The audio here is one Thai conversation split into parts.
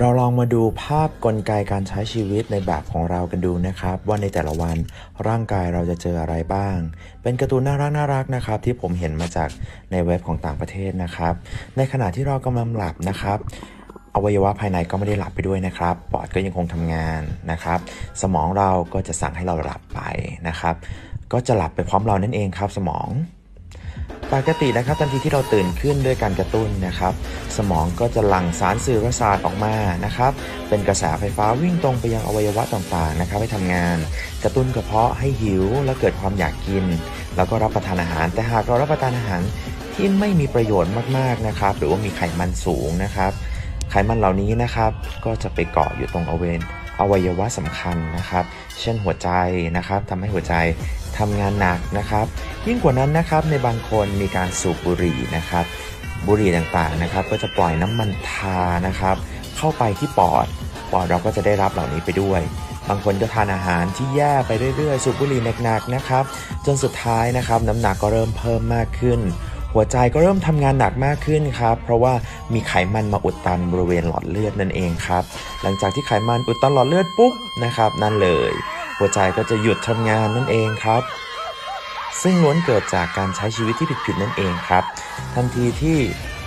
เราลองมาดูภาพกลไกการใช้ชีวิตในแบบของเรากันดูนะครับ ว่าในแต่ละวันร่างกายเราจะเจออะไรบ้าง เป็นการ์ตูนน่ารักน่ารักนะครับ ที่ผมเห็นมาจากในเว็บของต่างประเทศนะครับ ในขณะที่เรากำลังหลับนะครับอวัยวะภายในก็ไม่ได้หลับไปด้วยนะครับ ปอดก็ยังคงทำงานนะครับ สมองเราก็จะสั่งให้เราหลับไปนะครับ ก็จะหลับไปพร้อมเรานั่นเองครับสมอง กตินะครับทันทีที่เราตื่นขึ้นด้วยการกระตุ้นนะครับ สมองก็จะหลั่งสารสื่อประสาทออกมานะครับ เป็นกระแสไฟฟ้าวิ่งตรงไปยังอวัยวะต่างๆนะครับให้ทำงาน กระตุ้นกระเพาะให้หิว และเกิดความอยากกิน แล้วก็รับประทานอาหาร แต่หากเรารับประทานอาหารที่ไม่มีประโยชน์มากๆนะครับ หรือว่ามีไขมันสูงนะครับ ไขมันเหล่านี้นะครับ ก็จะไปเกาะอยู่ตรงอวัย อวัยวะสำคัญนะครับ เช่นหัวใจนะครับทำให้หัวใจทำงานหนักนะครับ ยิ่งกว่านั้นนะครับในบางคนมีการสูบบุหรี่นะครับ บุหรี่ต่างๆนะครับ ก็จะปล่อยน้ำมันทานะครับ เข้าไปที่ปอด ปอดเราก็จะได้รับเหล่านี้ไปด้วยบางคนก็ทานอาหารที่แย่ไปเรื่อยๆ สูบบุหรี่หนักๆนะครับ จนสุดท้ายนะครับ น้ำหนักก็เริ่มเพิ่มมากขึ้น หัวใจก็เริ่มทำงานหนักมากขึ้นครับ เพราะว่ามีไขมันมาอุดตันบริเวณหลอดเลือดนั่นเองครับ หลังจากที่ไขมันอุดตันหลอดเลือดปุ๊บนะครับ นั่นเลย หัวใจก็จะหยุดทำงานนั่นเองครับ ซึ่งล้วนเกิดจากการใช้ชีวิตที่ผิดๆนั่นเองครับ ทันทีที่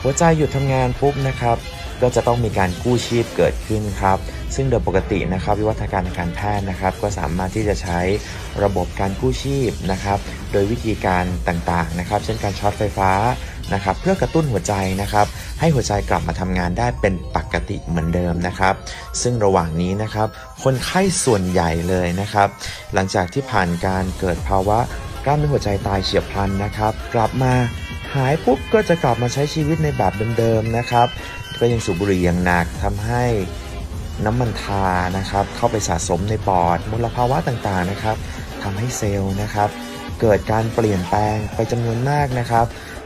หัวใจหยุดทำงานปุ๊บนะครับ ก็จะต้องมีการกู้ชีพเกิดขึ้นครับ ซึ่งโดยปกตินะครับ วิวัฒนาการทางการแพทย์นะครับ ก็สามารถที่จะใช้ระบบการกู้ชีพนะครับ โดยวิธีการต่างๆนะครับ เช่นการช็อตไฟฟ้านะครับ เพื่อกระตุ้นหัวใจนะครับ ให้หัวใจกลับมาทำงานได้เป็นปกติเหมือนเดิมนะครับ ซึ่งระหว่างนี้นะครับ คนไข้ส่วนใหญ่เลยนะครับ หลังจากที่ผ่านการเกิดภาวะกล้ามเนื้อหัวใจตายเฉียบพลันนะครับ กลับมา หายปุ๊บก็จะกลับมาใช้ชีวิตในแบบเดิมๆนะครับ ก็ยังสูบบุหรี่อย่างหนักทำให้น้ำมันทานะครับ เข้าไปสะสมในปอดมลภาวะต่างๆนะครับทำให้เซลล์นะครับ เกิดการเปลี่ยนแปลงไปจำนวนมากนะครับ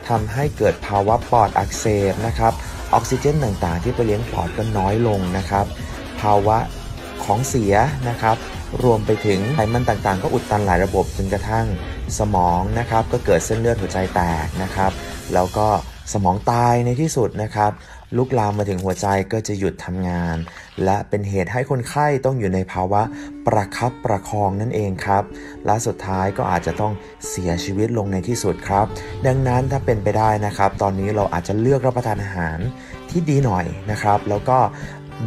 ทำให้เกิดภาวะปอดอักเสบนะครับออกซิเจนต่างๆ ที่ไปเลี้ยงปอดก็น้อยลงนะครับ ภาวะของเสียนะครับ รวมไปถึงไขมันต่างๆ ก็อุดตันหลายระบบจนกระทั่งสมองนะครับก็เกิดเส้นเลือดหัวใจแตกนะครับ แล้วก็สมองตายในที่สุดนะครับลุกลามมาถึงหัวใจก็จะหยุดทำงาน และเป็นเหตุให้คนไข้ต้องอยู่ในภาวะประคับประคองนั่นเองครับและสุดท้ายก็อาจจะต้องเสียชีวิตลงในที่สุดครับ ดังนั้นถ้าเป็นไปได้นะครับ ตอนนี้เราอาจจะเลือกรับประทานอาหารที่ดีหน่อยนะครับ แล้วก็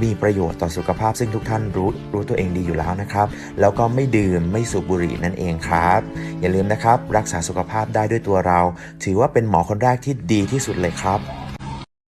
มีประโยชน์ต่อสุขภาพซึ่งทุกท่านรู้รู้ตัวเองดีอยู่แล้วนะครับ แล้วก็ไม่ดื่มไม่สูบบุหรี่นั่นเองครับ อย่าลืมนะครับ รักษาสุขภาพได้ด้วยตัวเรา ถือว่าเป็นหมอคนแรกที่ดีที่สุดเลยครับ